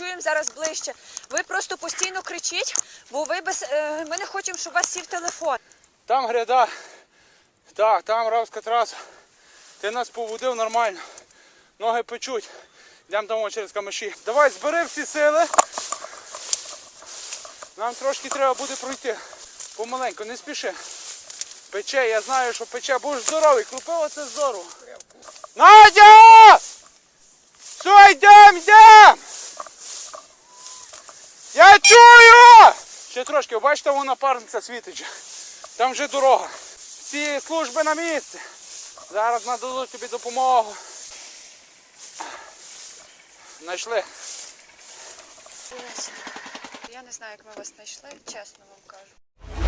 почуємо зараз ближче. Ви просто постійно кричіть, бо ви без е, ми не хочемо, щоб у вас сів телефон. Там гряда. Так, там равська траса. Ти нас поводив нормально. Ноги печуть. Йдемо там через камиші. Давай, збери всі сили. Нам трошки треба буде пройти. Помаленьку, не спіши. Пече, я знаю, що пече. Будеш здоровий. Крупиво це здорово. Надя! Все, йдем, йдем! Чую! Ще трошки, бачите, вона парниця світить. Там вже дорога. Всі служби на місці. Зараз нададуть тобі допомогу. Знайшли. Я не знаю, як ми вас знайшли, чесно вам кажу.